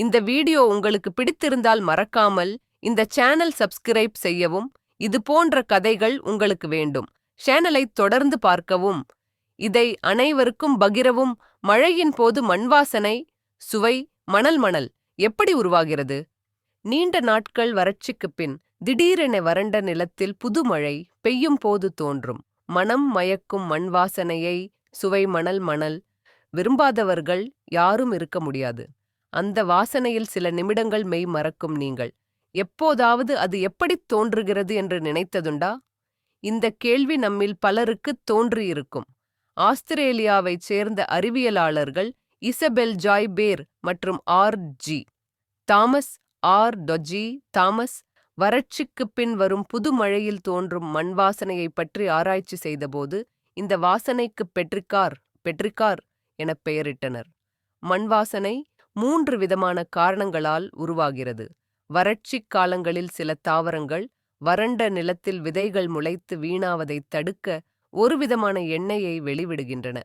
இந்த வீடியோ உங்களுக்கு பிடித்திருந்தால் மறக்காமல் இந்த சேனல் சப்ஸ்கிரைப் செய்யவும் இது போன்ற கதைகள் உங்களுக்கு வேண்டும். சேனலை தொடர்ந்து பார்க்கவும். இதை அனைவருக்கும் பகிரவும் மழையின் போது மண்வாசனை சுவை மணல் மணல் எப்படி உருவாகிறது? நீண்ட நாட்கள் வறட்சிக்குப் பின் திடீரென வறண்ட நிலத்தில் புது மழை பெய்யும் போது தோன்றும். மனம் மயக்கும் மண் வாசனையை சுவை மணல் மணல் விரும்பாதவர்கள் யாரும் இருக்க முடியாது. அந்த வாசனையில் சில நிமிடங்கள் மெய் மறக்கும் நீங்கள். எப்போதாவது அது எப்படித் தோன்றுகிறது என்று நினைத்ததுண்டா? இந்த கேள்வி நம்மில் பலருக்குத் தோன்றியிருக்கும். ஆஸ்திரேலியாவைச் சேர்ந்த அறிவியலாளர்கள் இசபெல் ஜாய் பேர் மற்றும் ஆர் ஜி. தாமஸ் ஆர் டொஜி. தாமஸ் வறட்சிக்குப் பின் வரும் புது மழையில் தோன்றும் மண் வாசனையைப் பற்றி ஆராய்ச்சி செய்தபோது இந்த வாசனைக்கு பெட்ரிக்கார் பெட்ரிக்கார் எனப் பெயரிட்டனர். மண் வாசனை மூன்று விதமான காரணங்களால் உருவாகிறது. வறட்சிக் காலங்களில் சில தாவரங்கள் வறண்ட நிலத்தில் விதைகள் முளைத்து வீணாவதைத் தடுக்க ஒருவிதமான எண்ணெயை வெளிவிடுகின்றன.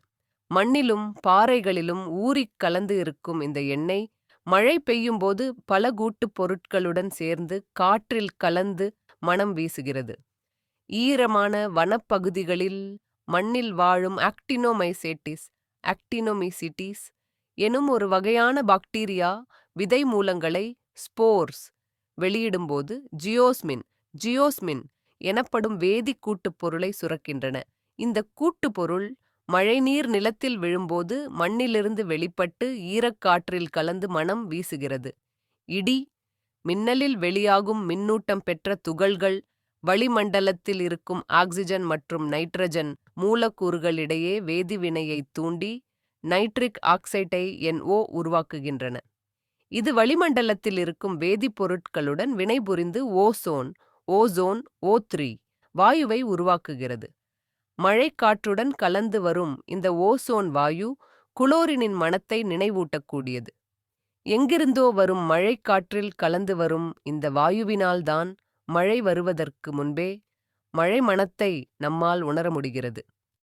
மண்ணிலும் பாறைகளிலும் ஊறிக் கலந்து இருக்கும் இந்த எண்ணெய் மழை பெய்யும்போது பல கூட்டுப் பொருட்களுடன் சேர்ந்து காற்றில் கலந்து மணம் வீசுகிறது. ஈரமான வனப்பகுதிகளில் மண்ணில் வாழும் ஆக்டினோமைசேட்டிஸ் ஆக்டினோமிசிட்டிஸ் எனும் ஒரு வகையான பாக்டீரியா விதை மூலங்களை ஸ்போர்ஸ் வெளியிடும்போது ஜியோஸ்மின் ஜியோஸ்மின் எனப்படும் வேதி கூட்டுப் பொருளை சுரக்கின்றன. இந்த கூட்டுப் பொருள் மழைநீர் நிலத்தில் விழும்போது மண்ணிலிருந்து வெளிப்பட்டு ஈரக்காற்றில் கலந்து மனம் வீசுகிறது. இடி மின்னலில் வெளியாகும் மின்னூட்டம் பெற்ற துகள்கள் வளிமண்டலத்தில் இருக்கும் ஆக்சிஜன் மற்றும் நைட்ரஜன் மூலக்கூறுகளிடையே வேதிவினையை தூண்டி நைட்ரிக் ஆக்சைட்டை என்ஓ உருவாக்குகின்றன. இது வளிமண்டலத்தில் இருக்கும் வேதிப்பொருட்களுடன் வினைபுரிந்து ஓசோன் ஓசோன் ஓ த்ரீ வாயுவை உருவாக்குகிறது. மழைக்காற்றுடன் கலந்து வரும் இந்த ஓசோன் வாயு குளோரினின் மனத்தை நினைவூட்டக்கூடியது. எங்கிருந்தோ வரும் மழைக்காற்றில் கலந்து வரும் இந்த வாயுவினால்தான் மழை வருவதற்கு முன்பே மழை மனத்தை நம்மால் உணர முடிகிறது.